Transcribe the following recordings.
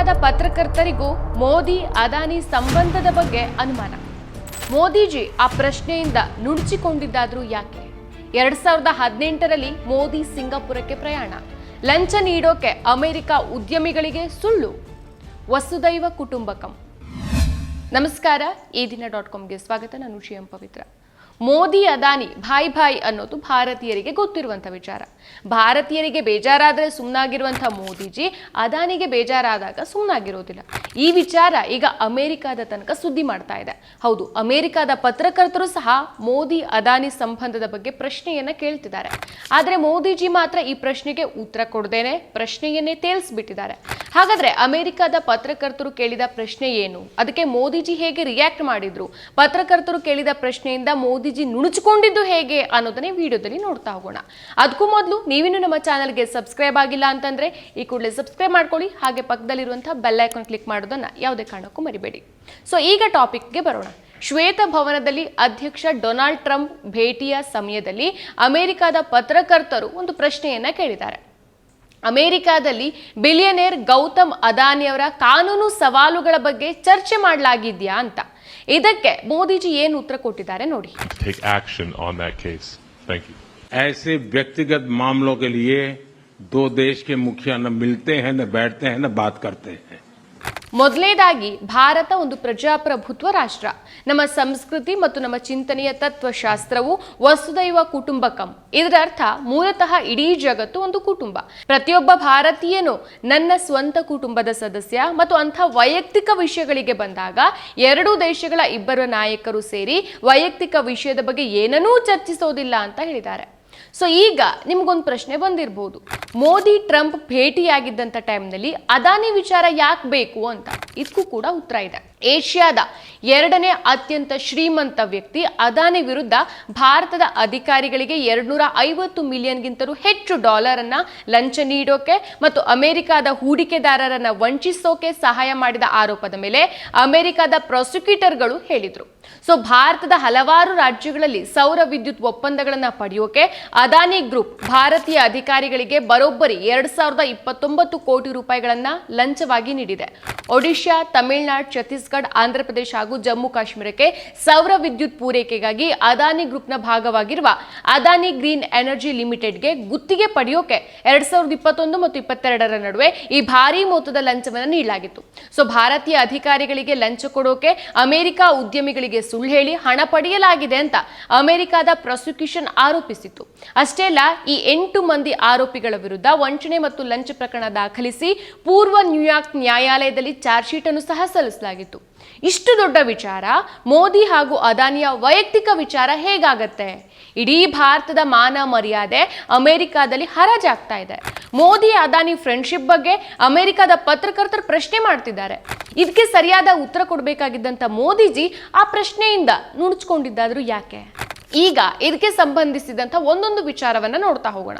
ಅಮೆರಿಕದ ಪತ್ರಕರ್ತರಿಗೂ ಮೋದಿ, ಅದಾನಿ ಸಂಬಂಧದ ಬಗ್ಗೆ ಅನುಮಾನ. ಮೋದಿಜಿ ಆ ಪ್ರಶ್ನೆಯಿಂದ ನುಣುಚಿಕೊಂಡಿದ್ದಾದ್ರೂ ಯಾಕೆ? ಎರಡ್ ಸಾವಿರದ ಹದಿನೆಂಟರಲ್ಲಿ ಮೋದಿ ಸಿಂಗಾಪುರಕ್ಕೆ ಪ್ರಯಾಣ. ಲಂಚ ನೀಡೋಕೆ ಅಮೆರಿಕ ಉದ್ಯಮಿಗಳಿಗೆ ಸುಳ್ಳು. ವಸುದೈವ ಕುಟುಂಬಕಂ. ನಮಸ್ಕಾರ, ಈ ದಿನ ಡಾಟ್ ಕಾಮ್ಗೆ ಸ್ವಾಗತ. ನಾನು ಶಿಎಂ ಪವಿತ್ರ. ಮೋದಿ, ಅದಾನಿ, ಭಾಯ್ ಭಾಯ್ ಅನ್ನೋದು ಭಾರತೀಯರಿಗೆ ಗೊತ್ತಿರುವಂಥ ವಿಚಾರ. ಭಾರತೀಯರಿಗೆ ಬೇಜಾರಾದರೆ ಸುಮ್ಮನಾಗಿರುವಂಥ ಮೋದಿಜಿ, ಅದಾನಿಗೆ ಬೇಜಾರಾದಾಗ ಸುಮ್ಮನಾಗಿರೋದಿಲ್ಲ ಈ ವಿಚಾರ ಈಗ ಅಮೆರಿಕಾದ ತನಕ ಸುದ್ದಿ ಮಾಡ್ತಾ ಇದೆ. ಹೌದು, ಅಮೆರಿಕಾದ ಪತ್ರಕರ್ತರು ಸಹ ಮೋದಿ, ಅದಾನಿ ಸಂಬಂಧದ ಬಗ್ಗೆ ಪ್ರಶ್ನೆಯನ್ನ ಕೇಳ್ತಿದ್ದಾರೆ. ಆದರೆ ಮೋದಿಜಿ ಮಾತ್ರ ಈ ಪ್ರಶ್ನೆಗೆ ಉತ್ತರ ಕೊಡದೇನೆ, ಪ್ರಶ್ನೆಯನ್ನೇ ತೇಲ್ಸ್ಬಿಟ್ಟಿದ್ದಾರೆ. ಹಾಗಾದ್ರೆ ಅಮೆರಿಕದ ಪತ್ರಕರ್ತರು ಕೇಳಿದ ಪ್ರಶ್ನೆ ಏನು? ಅದಕ್ಕೆ ಮೋದಿಜಿ ಹೇಗೆ ರಿಯಾಕ್ಟ್ ಮಾಡಿದ್ರು? ಪತ್ರಕರ್ತರು ಕೇಳಿದ ಪ್ರಶ್ನೆಯಿಂದ ಮೋದಿಜಿ ನುಣುಚಿಕೊಂಡಿದ್ದು ಹೇಗೆ ಅನ್ನೋದನ್ನೇ ವಿಡಿಯೋದಲ್ಲಿ ನೋಡ್ತಾ ಹೋಗೋಣ. ಅದಕ್ಕೂ ಮೊದಲು ನೀವಿನ್ನು ನಮ್ಮ ಚಾನಲ್ಗೆ ಸಬ್ಸ್ಕ್ರೈಬ್ ಆಗಿಲ್ಲ ಅಂತಂದ್ರೆ ಈ ಕೂಡಲೇ ಸಬ್ಸ್ಕ್ರೈಬ್ ಮಾಡ್ಕೊಳ್ಳಿ, ಹಾಗೆ ಪಕ್ಕದಲ್ಲಿರುವಂತಹ ಬೆಲ್ ಐಕಾನ್ ಕ್ಲಿಕ್ ಮಾಡೋದನ್ನ ಯಾವುದೇ ಕಾರಣಕ್ಕೂ ಮರಿಬೇಡಿ. ಸೊ ಈಗ ಟಾಪಿಕ್ಗೆ ಬರೋಣ. ಶ್ವೇತ ಭವನದಲ್ಲಿ ಅಧ್ಯಕ್ಷ ಡೊನಾಲ್ಡ್ ಟ್ರಂಪ್ ಭೇಟಿಯ ಸಮಯದಲ್ಲಿ ಅಮೆರಿಕದ ಪತ್ರಕರ್ತರು ಒಂದು ಪ್ರಶ್ನೆಯನ್ನ ಕೇಳಿದ್ದಾರೆ. ಅಮೆರಿಕಾದಲ್ಲಿ ಬಿಲಿಯನೇರ್ ಗೌತಮ್ ಅದಾನಿಯವರ ಕಾನೂನು ಸವಾಲುಗಳ ಬಗ್ಗೆ ಚರ್ಚೆ ಮಾಡಲಾಗಿದ್ಯಾ ಅಂತ. ಇದಕ್ಕೆ ಮೋದಿಜಿ ಏನು ಉತ್ತರ ಕೊಟ್ಟಿದ್ದಾರೆ ನೋಡಿ take action on that case. Thank you. ऐसे व्यक्तिगत मामलों के लिए दो देश के मुखिया न मिलते हैं न बैठते हैं न बात करते हैं ಮೊದಲನೇದಾಗಿ ಭಾರತ ಒಂದು ಪ್ರಜಾಪ್ರಭುತ್ವ ರಾಷ್ಟ್ರ. ನಮ್ಮ ಸಂಸ್ಕೃತಿ ಮತ್ತು ನಮ್ಮ ಚಿಂತನೆಯ ತತ್ವಶಾಸ್ತ್ರವು ವಸುದೈವ ಕುಟುಂಬಕಂ. ಇದರ ಅರ್ಥ ಮೂಲತಃ ಇಡೀ ಜಗತ್ತು ಒಂದು ಕುಟುಂಬ. ಪ್ರತಿಯೊಬ್ಬ ಭಾರತೀಯನು ನನ್ನ ಸ್ವಂತ ಕುಟುಂಬದ ಸದಸ್ಯ ಮತ್ತು ಅಂಥ ವೈಯಕ್ತಿಕ ವಿಷಯಗಳಿಗೆ ಬಂದಾಗ ಎರಡೂ ದೇಶಗಳ ಇಬ್ಬರ ನಾಯಕರು ಸೇರಿ ವೈಯಕ್ತಿಕ ವಿಷಯದ ಬಗ್ಗೆ ಏನನ್ನೂ ಚರ್ಚಿಸೋದಿಲ್ಲ ಅಂತ ಹೇಳಿದ್ದಾರೆ. ಸೊ ಈಗ ನಿಮಗೊಂದು ಪ್ರಶ್ನೆ ಬಂದಿರಬಹುದು ಮೋದಿ, ಟ್ರಂಪ್ ಭೇಟಿಯಾಗಿದ್ದಂಥ ಟೈಮ್ನಲ್ಲಿ ಅದಾನಿ ವಿಚಾರ ಯಾಕೆ ಬೇಕು ಅಂತ? ಇದಕ್ಕೂ ಕೂಡ ಉತ್ತರ ಇದೆ. ಏಷ್ಯಾದ ಎರಡನೇ ಅತ್ಯಂತ ಶ್ರೀಮಂತ ವ್ಯಕ್ತಿ. ಅದಾನಿ ವಿರುದ್ಧ ಭಾರತದ ಅಧಿಕಾರಿಗಳಿಗೆ ಎರಡ್ನೂರ ಐವತ್ತು ಮಿಲಿಯನ್ಗಿಂತಲೂ ಹೆಚ್ಚು ಡಾಲರ್ ಅನ್ನ ಲಂಚ ನೀಡೋಕೆ ಮತ್ತು ಅಮೆರಿಕದ ಹೂಡಿಕೆದಾರರನ್ನ ವಂಚಿಸೋಕೆ ಸಹಾಯ ಮಾಡಿದ ಆರೋಪದ ಮೇಲೆ ಅಮೆರಿಕದ ಪ್ರಾಸಿಕ್ಯೂಟರ್ಗಳು ಹೇಳಿದ್ರು. ಸೊ, ಭಾರತದ ಹಲವಾರು ರಾಜ್ಯಗಳಲ್ಲಿ ಸೌರ ವಿದ್ಯುತ್ ಒಪ್ಪಂದಗಳನ್ನ ಪಡೆಯೋಕೆ ಅದಾನಿ ಗ್ರೂಪ್ ಭಾರತೀಯ ಅಧಿಕಾರಿಗಳಿಗೆ ಬರೋಬ್ಬರಿ ಎರಡ್ ಸಾವಿರದ ಇಪ್ಪತ್ತೊಂಬತ್ತು ಕೋಟಿ ರೂಪಾಯಿಗಳನ್ನ ಲಂಚವಾಗಿ ನೀಡಿದೆ. ಒಡಿಶಾ, ತಮಿಳುನಾಡು, ಛತ್ತೀಸ್ಗಢ ಆಂಧ್ರಪ್ರದೇಶ ಹಾಗೂ ಜಮ್ಮು ಕಾಶ್ಮೀರಕ್ಕೆ ಸೌರ ವಿದ್ಯುತ್ ಪೂರೈಕೆಗಾಗಿ ಅದಾನಿ ಗ್ರೂಪ್ನ ಭಾಗವಾಗಿರುವ ಅದಾನಿ ಗ್ರೀನ್ ಎನರ್ಜಿ ಲಿಮಿಟೆಡ್ಗೆ ಗುತ್ತಿಗೆ ಪಡೆಯೋಕೆ ಎರಡ್ ಸಾವಿರದ ಇಪ್ಪತ್ತೊಂದು ಮತ್ತು ಇಪ್ಪತ್ತೆರಡರ ನಡುವೆ ಈ ಭಾರೀ ಮೊತ್ತದ ಲಂಚವನ್ನು ನೀಡಲಾಗಿತ್ತು. ಸೊ, ಭಾರತೀಯ ಅಧಿಕಾರಿಗಳಿಗೆ ಲಂಚ ಕೊಡೋಕೆ ಅಮೆರಿಕ ಉದ್ಯಮಿಗಳಿಗೆ ಸುಳ್ಳು ಹೇಳಿ ಹಣ ಪಡೆಯಲಾಗಿದೆ ಅಂತ ಅಮೆರಿಕದ ಪ್ರಾಸಿಕ್ಯೂಷನ್ ಆರೋಪಿಸಿತ್ತು. ಅಷ್ಟೇ ಅಲ್ಲ, ಈ ಎಂಟು ಮಂದಿ ಆರೋಪಿಗಳ ವಿರುದ್ಧ ವಂಚನೆ ಮತ್ತು ಲಂಚ ಪ್ರಕರಣ ದಾಖಲಿಸಿ ಪೂರ್ವ ನ್ಯೂಯಾರ್ಕ್ ನ್ಯಾಯಾಲಯದಲ್ಲಿ ಚಾರ್ಜ್ ಶೀಟ್ ಅನ್ನು ಸಹ ಸಲ್ಲಿಸಲಾಗಿತ್ತು. ಇಷ್ಟು ದೊಡ್ಡ ವಿಚಾರ ಮೋದಿ ಹಾಗೂ ಅದಾನಿಯ ವೈಯಕ್ತಿಕ ವಿಚಾರ ಹೇಗಾಗತ್ತೆ? ಇಡೀ ಭಾರತದ ಮಾನ ಮರ್ಯಾದೆ ಅಮೆರಿಕಾದಲ್ಲಿ ಹರಾಜಾಗ್ತಾ ಇದೆ. ಮೋದಿ, ಅದಾನಿ ಫ್ರೆಂಡ್ಶಿಪ್ ಬಗ್ಗೆ ಅಮೆರಿಕದ ಪತ್ರಕರ್ತರು ಪ್ರಶ್ನೆ ಮಾಡ್ತಿದ್ದಾರೆ. ಇದಕ್ಕೆ ಸರಿಯಾದ ಉತ್ತರ ಕೊಡಬೇಕಾಗಿದ್ದಂಥ ಮೋದಿಜಿ ಆ ಪ್ರಶ್ನೆಯಿಂದ ನುಣುಚ್ಕೊಂಡಿದ್ದಾದರೂ ಯಾಕೆ? ಈಗ ಇದಕ್ಕೆ ಸಂಬಂಧಿಸಿದಂಥ ಒಂದೊಂದು ವಿಚಾರವನ್ನು ನೋಡ್ತಾ ಹೋಗೋಣ.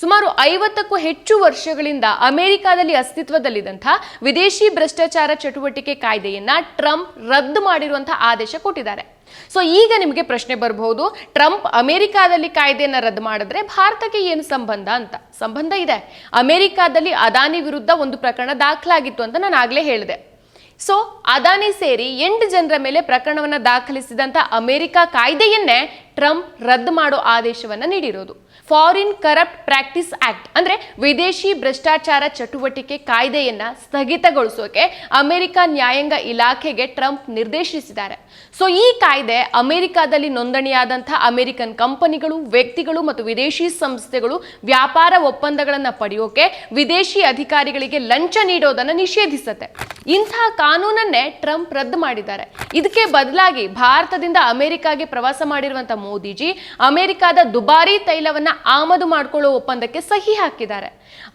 ಸುಮಾರು ಐವತ್ತಕ್ಕೂ ಹೆಚ್ಚು ವರ್ಷಗಳಿಂದ ಅಮೆರಿಕಾದಲ್ಲಿ ಅಸ್ತಿತ್ವದಲ್ಲಿದ್ದಂಥ ವಿದೇಶಿ ಭ್ರಷ್ಟಾಚಾರ ಚಟುವಟಿಕೆ ಕಾಯ್ದೆಯನ್ನ ಟ್ರಂಪ್ ರದ್ದು ಮಾಡಿರುವಂತಹ ಆದೇಶ ಕೊಟ್ಟಿದ್ದಾರೆ. ಸೊ, ಈಗ ನಿಮಗೆ ಪ್ರಶ್ನೆ ಬರಬಹುದು, ಟ್ರಂಪ್ ಅಮೆರಿಕಾದಲ್ಲಿ ಕಾಯ್ದೆಯನ್ನ ರದ್ದು ಮಾಡಿದ್ರೆ ಭಾರತಕ್ಕೆ ಏನು ಸಂಬಂಧ ಅಂತ. ಸಂಬಂಧ ಇದೆ. ಅಮೆರಿಕಾದಲ್ಲಿ ಅದಾನಿ ವಿರುದ್ಧ ಒಂದು ಪ್ರಕರಣ ದಾಖಲಾಗಿತ್ತು ಅಂತ ನಾನು ಆಗ್ಲೇ ಹೇಳಿದೆ. ಸೊ, ಅದಾನಿ ಸೇರಿ ಎಂಟು ಜನರ ಮೇಲೆ ಪ್ರಕರಣವನ್ನು ದಾಖಲಿಸಿದಂಥ ಅಮೆರಿಕ ಕಾಯ್ದೆಯನ್ನೇ ಟ್ರಂಪ್ ರದ್ದು ಮಾಡೋ ಆದೇಶವನ್ನ ನೀಡಿರೋದು. ಫಾರಿನ್ ಕರಪ್ಟ್ ಪ್ರಾಕ್ಟೀಸ್ ಆಕ್ಟ್ ಅಂದ್ರೆ ವಿದೇಶಿ ಭ್ರಷ್ಟಾಚಾರ ಚಟುವಟಿಕೆ ಕಾಯ್ದೆಯನ್ನ ಸ್ಥಗಿತಗೊಳಿಸೋಕೆ ಅಮೆರಿಕ ನ್ಯಾಯಾಂಗ ಇಲಾಖೆಗೆ ಟ್ರಂಪ್ ನಿರ್ದೇಶಿಸಿದ್ದಾರೆ. ಸೊ ಈ ಕಾಯ್ದೆ ಅಮೆರಿಕಾದಲ್ಲಿ ನೋಂದಣಿಯಾದಂಥ ಅಮೆರಿಕನ್ ಕಂಪನಿಗಳು, ವ್ಯಕ್ತಿಗಳು ಮತ್ತು ವಿದೇಶಿ ಸಂಸ್ಥೆಗಳು ವ್ಯಾಪಾರ ಒಪ್ಪಂದಗಳನ್ನ ಪಡೆಯೋಕೆ ವಿದೇಶಿ ಅಧಿಕಾರಿಗಳಿಗೆ ಲಂಚ ನೀಡೋದನ್ನ ನಿಷೇಧಿಸುತ್ತೆ. ಇಂತಹ ಕಾನೂನನ್ನೇ ಟ್ರಂಪ್ ರದ್ದು ಮಾಡಿದ್ದಾರೆ. ಇದಕ್ಕೆ ಬದಲಾಗಿ ಭಾರತದಿಂದ ಅಮೆರಿಕಾಗೆ ಪ್ರವಾಸ ಮಾಡಿರುವಂತಹ ಮೋದಿಜಿ ಅಮೆರಿಕದ ದುಬಾರಿ ತೈಲವನ್ನ ಆಮದು ಮಾಡಿಕೊಳ್ಳುವ ಒಪ್ಪಂದಕ್ಕೆ ಸಹಿ ಹಾಕಿದ್ದಾರೆ.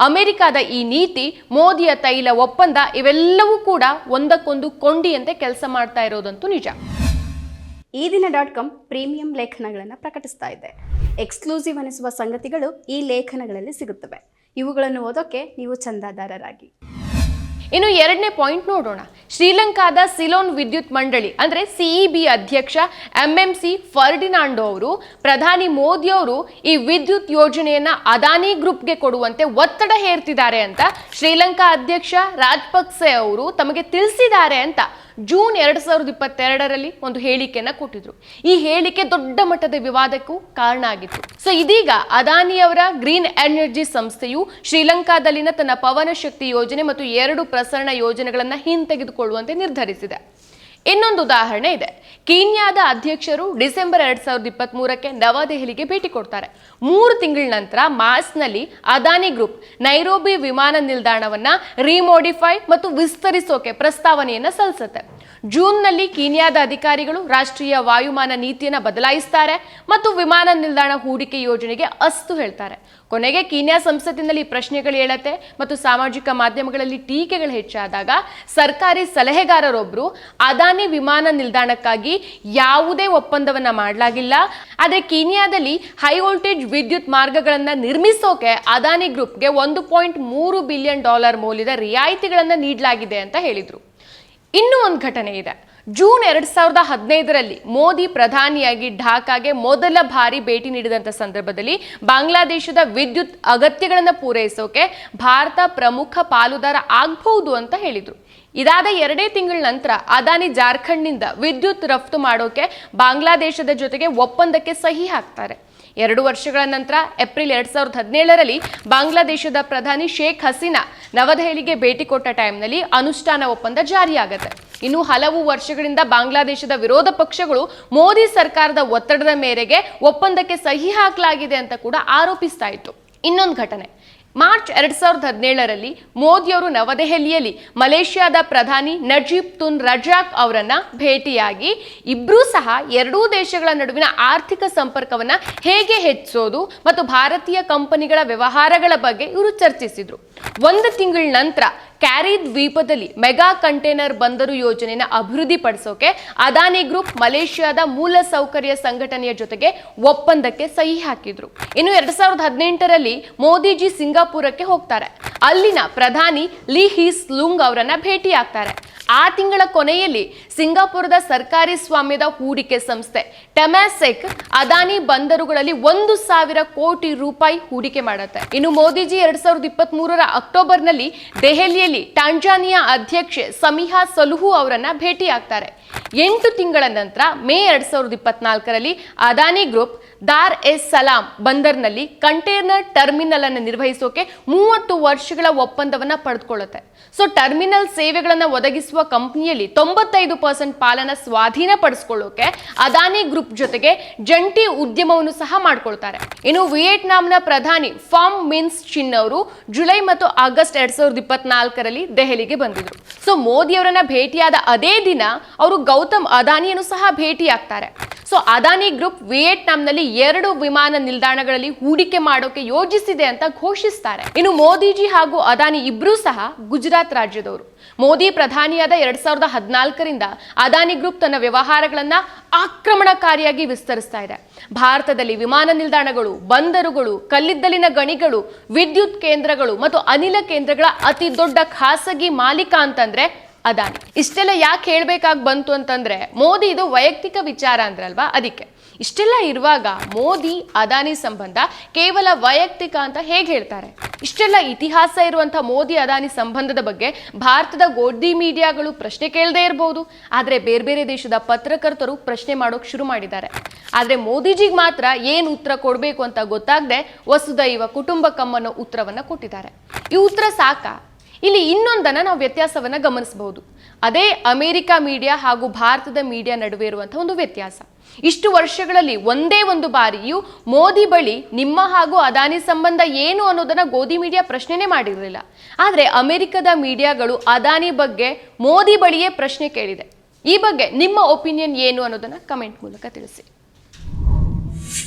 ಅಮೆರಿಕದ ಈ ನೀತಿ, ಮೋದಿಯ ತೈಲ ಒಪ್ಪಂದ ಇವೆಲ್ಲವೂ ಕೂಡ ಒಂದಕ್ಕೊಂದು ಕೊಂಡಿಯಂತೆ ಕೆಲಸ ಮಾಡ್ತಾ ಇರೋದಂತೂ ನಿಜ. ಈ ದಿನ ಡಾಟ್ ಕಾಮ್ ಪ್ರೀಮಿಯಂ ಲೇಖನಗಳನ್ನು ಪ್ರಕಟಿಸ್ತಾ ಇದೆ. ಎಕ್ಸ್ಕ್ಲೂಸಿವ್ ಅನಿಸುವ ಸಂಗತಿಗಳು ಈ ಲೇಖನಗಳಲ್ಲಿ ಸಿಗುತ್ತವೆ. ಇವುಗಳನ್ನು ಓದೋಕೆ ನೀವು ಚಂದಾದಾರರಾಗಿ. ಇನ್ನು ಎರಡನೇ ಪಾಯಿಂಟ್ ನೋಡೋಣ. ಶ್ರೀಲಂಕಾದ ಸಿಲೋನ್ ವಿದ್ಯುತ್ ಮಂಡಳಿ, ಅಂದ್ರೆ ಸಿಇಬಿ ಅಧ್ಯಕ್ಷ ಎಂಎಂಸಿ ಫರ್ಡಿನಾಂಡೋ ಅವರು, ಪ್ರಧಾನಿ ಮೋದಿ ಅವರು ಈ ವಿದ್ಯುತ್ ಯೋಜನೆಯನ್ನ ಅದಾನಿ ಗ್ರೂಪ್ಗೆ ಕೊಡುವಂತೆ ಒತ್ತಡ ಹೇರ್ತಿದ್ದಾರೆ ಅಂತ ಶ್ರೀಲಂಕಾ ಅಧ್ಯಕ್ಷ ರಾಜಪಕ್ಸೆ ಅವರು ತಮಗೆ ತಿಳಿಸಿದ್ದಾರೆ ಅಂತ ಜೂನ್ ಎರಡು ಸಾವಿರದ ಇಪ್ಪತ್ತೆರಡರಲ್ಲಿ ಒಂದು ಹೇಳಿಕೆಯನ್ನು ಕೊಟ್ಟಿದ್ರು. ಈ ಹೇಳಿಕೆ ದೊಡ್ಡ ಮಟ್ಟದ ವಿವಾದಕ್ಕೂ ಕಾರಣ ಆಗಿತ್ತು. ಸೊ ಇದೀಗ ಅದಾನಿಯವರ ಗ್ರೀನ್ ಎನರ್ಜಿ ಸಂಸ್ಥೆಯು ಶ್ರೀಲಂಕಾದಲ್ಲಿನ ತನ್ನ ಪವನ ಶಕ್ತಿ ಯೋಜನೆ ಮತ್ತು ಎರಡು ಪ್ರಸರಣ ಯೋಜನೆಗಳನ್ನು ಹಿಂತೆಗೆದುಕೊಳ್ಳುವಂತೆ ನಿರ್ಧರಿಸಿದೆ. ಇನ್ನೊಂದು ಉದಾಹರಣೆ ಇದೆ. ಕೀನ್ಯಾದ ಅಧ್ಯಕ್ಷರು ಡಿಸೆಂಬರ್ ಎರಡ್ ಸಾವಿರದ ಇಪ್ಪತ್ತ್ ಮೂರಕ್ಕೆ ನವದೆಹಲಿಗೆ ಭೇಟಿ ಕೊಡ್ತಾರೆ. ಮೂರು ತಿಂಗಳ ನಂತರ ಮಾರ್ಚ್ನಲ್ಲಿ ಅದಾನಿ ಗ್ರೂಪ್ ನೈರೋಬಿ ವಿಮಾನ ನಿಲ್ದಾಣವನ್ನ ರಿಮೋಡಿಫೈ ಮತ್ತು ವಿಸ್ತರಿಸೋಕೆ ಪ್ರಸ್ತಾವನೆಯನ್ನ ಸಲ್ಲಿಸುತ್ತೆ. ಜೂನ್ನಲ್ಲಿ ಕೀನ್ಯಾದ ಅಧಿಕಾರಿಗಳು ರಾಷ್ಟ್ರೀಯ ವಾಯುಮಾನ ನೀತಿಯನ್ನು ಬದಲಾಯಿಸ್ತಾರೆ ಮತ್ತು ವಿಮಾನ ನಿಲ್ದಾಣ ಹೂಡಿಕೆ ಯೋಜನೆಗೆ ಅಸ್ತು ಹೇಳ್ತಾರೆ. ಕೊನೆಗೆ ಕೀನ್ಯಾ ಸಂಸತ್ತಿನಲ್ಲಿ ಪ್ರಶ್ನೆಗಳು ಹೇಳತ್ತೆ ಮತ್ತು ಸಾಮಾಜಿಕ ಮಾಧ್ಯಮಗಳಲ್ಲಿ ಟೀಕೆಗಳು ಹೆಚ್ಚಾದಾಗ ಸರ್ಕಾರಿ ಸಲಹೆಗಾರರೊಬ್ಬರು ಅದಾನಿ ವಿಮಾನ ನಿಲ್ದಾಣಕ್ಕಾಗಿ ಯಾವುದೇ ಒಪ್ಪಂದವನ್ನ ಮಾಡಲಾಗಿಲ್ಲ. ಆದರೆ ಕೀನ್ಯಾದಲ್ಲಿ ಹೈ ವೋಲ್ಟೇಜ್ ವಿದ್ಯುತ್ ಮಾರ್ಗಗಳನ್ನು ನಿರ್ಮಿಸೋಕೆ ಅದಾನಿ ಗ್ರೂಪ್ಗೆ ಒಂದು ಪಾಯಿಂಟ್ ಮೂರು ಬಿಲಿಯನ್ ಡಾಲರ್ ಮೌಲ್ಯದ ರಿಯಾಯಿತಿಗಳನ್ನು ನೀಡಲಾಗಿದೆ ಅಂತ ಹೇಳಿದ್ರು. ಇನ್ನೂ ಒಂದು ಘಟನೆ ಇದೆ. ಜೂನ್ ಎರಡ್ ಸಾವಿರದ ಹದಿನೈದರಲ್ಲಿ ಮೋದಿ ಪ್ರಧಾನಿಯಾಗಿ ಢಾಕಾಗೆ ಮೊದಲ ಬಾರಿ ಭೇಟಿ ನೀಡಿದಂಥ ಸಂದರ್ಭದಲ್ಲಿ ಬಾಂಗ್ಲಾದೇಶದ ವಿದ್ಯುತ್ ಅಗತ್ಯಗಳನ್ನು ಪೂರೈಸೋಕೆ ಭಾರತ ಪ್ರಮುಖ ಪಾಲುದಾರ ಆಗಬಹುದು ಅಂತ ಹೇಳಿದ್ರು. ಇದಾದ ಎರಡೇ ತಿಂಗಳ ನಂತರ ಅದಾನಿ ಜಾರ್ಖಂಡ್ನಿಂದ ವಿದ್ಯುತ್ ರಫ್ತು ಮಾಡೋಕೆ ಬಾಂಗ್ಲಾದೇಶದ ಜೊತೆಗೆ ಒಪ್ಪಂದಕ್ಕೆ ಸಹಿ ಹಾಕ್ತಾರೆ. ಎರಡು ವರ್ಷಗಳ ನಂತರ ಏಪ್ರಿಲ್ ಎರಡ್ ಸಾವಿರದ ಹದಿನೇಳರಲ್ಲಿ ಬಾಂಗ್ಲಾದೇಶದ ಪ್ರಧಾನಿ ಶೇಖ್ ಹಸೀನಾ ನವದೆಹಲಿಗೆ ಭೇಟಿ ಕೊಟ್ಟ ಟೈಮ್ನಲ್ಲಿ ಅನುಷ್ಠಾನ ಒಪ್ಪಂದ ಜಾರಿಯಾಗುತ್ತೆ. ಇನ್ನು ಹಲವು ವರ್ಷಗಳಿಂದ ಬಾಂಗ್ಲಾದೇಶದ ವಿರೋಧ ಪಕ್ಷಗಳು ಮೋದಿ ಸರ್ಕಾರದ ಒತ್ತಡದ ಮೇರೆಗೆ ಒಪ್ಪಂದಕ್ಕೆ ಸಹಿ ಹಾಕಲಾಗಿದೆ ಅಂತ ಕೂಡ ಆರೋಪಿಸ್ತಾ ಇತ್ತು. ಇನ್ನೊಂದು ಘಟನೆ. ಮಾರ್ಚ್ ಎರಡ್ ಸಾವಿರದ ಹದಿನೇಳರಲ್ಲಿ ಮೋದಿಯವರು ನವದೆಹಲಿಯಲ್ಲಿ ಮಲೇಷ್ಯಾದ ಪ್ರಧಾನಿ ನಜೀಬ್ ತುನ್ ರಜಾಕ್ ಅವರನ್ನ ಭೇಟಿಯಾಗಿ ಇಬ್ಬರೂ ಸಹ ಎರಡೂ ದೇಶಗಳ ನಡುವಿನ ಆರ್ಥಿಕ ಸಂಪರ್ಕವನ್ನ ಹೇಗೆ ಹೆಚ್ಚಿಸೋದು ಮತ್ತು ಭಾರತೀಯ ಕಂಪನಿಗಳ ವ್ಯವಹಾರಗಳ ಬಗ್ಗೆ ಇವರು ಚರ್ಚಿಸಿದ್ರು. ಒಂದು ತಿಂಗಳ ನಂತರ ಕ್ಯಾರಿ ದ್ವೀಪದಲ್ಲಿ ಮೆಗಾ ಕಂಟೈನರ್ ಬಂದರು ಯೋಜನೆಯನ್ನು ಅಭಿವೃದ್ಧಿಪಡಿಸೋಕೆ ಅದಾನಿ ಗ್ರೂಪ್ ಮಲೇಷ್ಯಾದ ಮೂಲ ಸೌಕರ್ಯ ಸಂಘಟನೆಯ ಜೊತೆಗೆ ಒಪ್ಪಂದಕ್ಕೆ ಸಹಿ ಹಾಕಿದ್ರು. ಇನ್ನು ಎರಡ್ ಸಾವಿರದ ಹದಿನೆಂಟರಲ್ಲಿ ಮೋದಿಜಿ ಸಿಂಗಾಪುರಕ್ಕೆ ಹೋಗ್ತಾರೆ. ಅಲ್ಲಿನ ಪ್ರಧಾನಿ ಲಿ ಹೀಸ್ ಲುಂಗ್ ಅವರನ್ನ ಭೇಟಿ ಆಗ್ತಾರೆ ಆ ತಿಂಗಳ ಕೊನೆಯಲ್ಲಿ ಸಿಂಗಾಪುರದ ಸರ್ಕಾರಿ ಸ್ವಾಮ್ಯದ ಹೂಡಿಕೆ ಸಂಸ್ಥೆ ಟೆಮ್ಯಾಸೆಕ್ ಅದಾನಿ ಬಂದರುಗಳಲ್ಲಿ ಒಂದು ಸಾವಿರ ಕೋಟಿ ರೂಪಾಯಿ ಹೂಡಿಕೆ ಮಾಡುತ್ತೆ. ಇನ್ನು ಮೋದಿಜಿ ಎರಡ್ ಸಾವಿರದ ಇಪ್ಪತ್ತ್ ಮೂರರ ಅಕ್ಟೋಬರ್ನಲ್ಲಿ ದೆಹಲಿಯಲ್ಲಿ ಟಾಂಜಾನಿಯಾ ಅಧ್ಯಕ್ಷೆ ಸಮೀಹಾ ಸಲುಹು ಅವರನ್ನ ಭೇಟಿ ಆಗ್ತಾರೆ ಎಂಟು ತಿಂಗಳ ನಂತರ ಮೇ ಎರಡ್ ಸಾವಿರದ ಇಪ್ಪತ್ನಾಲ್ಕರಲ್ಲಿ Adani group Dar es Salaam ಬಂದರ್ನಲ್ಲಿ container terminal ಅನ್ನು ನಿರ್ವಹಿಸೋಕೆ ಮೂವತ್ತು ವರ್ಷಗಳ ಒಪ್ಪಂದವನ್ನ ಪಡೆದುಕೊಳ್ಳುತ್ತೆ. ಸೊ, ಟರ್ಮಿನಲ್ ಸೇವೆಗಳನ್ನ ಒದಗಿಸುವ ಕಂಪ್ನಿಯಲ್ಲಿ ತೊಂಬತ್ತೈದು ಪರ್ಸೆಂಟ್ ಪಾಲನ ಸ್ವಾಧೀನ ಪಡಿಸ್ಕೊಳ್ಳೋಕೆ ಅದಾನಿ ಗ್ರೂಪ್ ಜೊತೆಗೆ ಜಂಟಿ ಉದ್ಯಮವನ್ನು ಸಹ ಮಾಡ್ಕೊಳ್ತಾರೆ. ಇನ್ನು ವಿಯೆಟ್ನಾಂನ ಪ್ರಧಾನಿ ಫಾಮ್ ಮಿನ್ಸ್ ಚಿನ್ ಅವರು ಜುಲೈ ಮತ್ತು ಆಗಸ್ಟ್ ಎರಡ್ ಸಾವಿರದ ಇಪ್ಪತ್ನಾಲ್ಕರಲ್ಲಿ ದೆಹಲಿಗೆ ಬಂದಿದ್ರು. ಸೊ ಮೋದಿ ಅವರನ್ನ ಭೇಟಿಯಾದ ಅದೇ ದಿನ ಅವರು ಗೌತಮ್ ಅದಾನಿಯನ್ನು ಸಹ ಭೇಟಿಯಾಗ್ತಾರೆ. ಸೊ, ಅದಾನಿ ಗ್ರೂಪ್ ವಿಯೆಟ್ನಾಂನಲ್ಲಿ ಎರಡು ವಿಮಾನ ನಿಲ್ದಾಣಗಳಲ್ಲಿ ಹೂಡಿಕೆ ಮಾಡೋಕೆ ಯೋಜಿಸಿದೆ ಅಂತ ಘೋಷಿಸ್ತಾರೆ. ಇನ್ನು ಮೋದಿಜಿ ಹಾಗೂ ಅದಾನಿ ಇಬ್ಬರೂ ಸಹ ಗುಜರಾತ್ ರಾಜ್ಯದವರು. ಮೋದಿ ಪ್ರಧಾನಿಯಾದ ಎರಡ್ ಸಾವಿರದ ಹದಿನಾಲ್ಕರಿಂದ ಅದಾನಿ ಗ್ರೂಪ್ ತನ್ನ ವ್ಯವಹಾರಗಳನ್ನ ಆಕ್ರಮಣಕಾರಿಯಾಗಿ ವಿಸ್ತರಿಸ್ತಾ ಇದೆ. ಭಾರತದಲ್ಲಿ ವಿಮಾನ ನಿಲ್ದಾಣಗಳು, ಬಂದರುಗಳು, ಕಲ್ಲಿದ್ದಲಿನ ಗಣಿಗಳು, ವಿದ್ಯುತ್ ಕೇಂದ್ರಗಳು ಮತ್ತು ಅನಿಲ ಕೇಂದ್ರಗಳ ಅತಿ ದೊಡ್ಡ ಖಾಸಗಿ ಮಾಲೀಕ ಅಂತಂದ್ರೆ ಅದಾನಿ ಇಷ್ಟೆಲ್ಲ ಯಾಕೆ ಹೇಳ್ಬೇಕಾಗಿ ಬಂತು ಅಂತಂದ್ರೆ, ಮೋದಿ ಇದು ವೈಯಕ್ತಿಕ ವಿಚಾರ ಅಂದ್ರಲ್ವಾ? ಅದಕ್ಕೆ. ಇಷ್ಟೆಲ್ಲ ಇರುವಾಗ ಮೋದಿ, ಅದಾನಿ ಸಂಬಂಧ ಕೇವಲ ವೈಯಕ್ತಿಕ ಅಂತ ಹೇಗೆ ಹೇಳ್ತಾರೆ? ಇಷ್ಟೆಲ್ಲ ಇತಿಹಾಸ ಇರುವಂಥ ಮೋದಿ, ಅದಾನಿ ಸಂಬಂಧದ ಬಗ್ಗೆ ಭಾರತದ ಗೋಡ್ಡಿ ಮೀಡಿಯಾಗಳು ಪ್ರಶ್ನೆ ಕೇಳದೇ ಇರಬಹುದು ಆದರೆ ಬೇರೆ ಬೇರೆ ದೇಶದ ಪತ್ರಕರ್ತರು ಪ್ರಶ್ನೆ ಮಾಡೋಕೆ ಶುರು ಮಾಡಿದ್ದಾರೆ. ಆದರೆ ಮೋದಿಜಿಗೆ ಮಾತ್ರ ಏನು ಉತ್ತರ ಕೊಡಬೇಕು ಅಂತ ಗೊತ್ತಾಗದೆ ವಸುದೈವ ಕುಟುಂಬಕಮ್ಮನ ಉತ್ತರವನ್ನು ಉತ್ತರವನ್ನ ಕೊಟ್ಟಿದ್ದಾರೆ. ಈ ಉತ್ತರ ಸಾಕಾ? ಇಲ್ಲಿ ಇನ್ನೊಂದನ್ನು ನಾವು ವ್ಯತ್ಯಾಸವನ್ನ ಗಮನಿಸಬಹುದು. ಅದೇ ಅಮೆರಿಕ ಮೀಡಿಯಾ ಹಾಗೂ ಭಾರತದ ಮೀಡಿಯಾ ನಡುವೆ ಇರುವಂಥ ಒಂದು ವ್ಯತ್ಯಾಸ. ಇಷ್ಟು ವರ್ಷಗಳಲ್ಲಿ ಒಂದೇ ಒಂದು ಬಾರಿಯೂ ಮೋದಿ ಬಳಿ ನಿಮ್ಮ ಹಾಗೂ ಅದಾನಿ ಸಂಬಂಧ ಏನು ಅನ್ನೋದನ್ನ ಗೋಧಿ ಮೀಡಿಯಾ ಪ್ರಶ್ನೆನೇ ಮಾಡಿರಲಿಲ್ಲ. ಆದರೆ ಅಮೆರಿಕದ ಮೀಡಿಯಾಗಳು ಅದಾನಿ ಬಗ್ಗೆ ಮೋದಿ ಬಳಿಯೇ ಪ್ರಶ್ನೆ ಕೇಳಿದೆ. ಈ ಬಗ್ಗೆ ನಿಮ್ಮ ಒಪಿನಿಯನ್ ಏನು ಅನ್ನೋದನ್ನ ಕಮೆಂಟ್ ಮೂಲಕ ತಿಳಿಸಿ.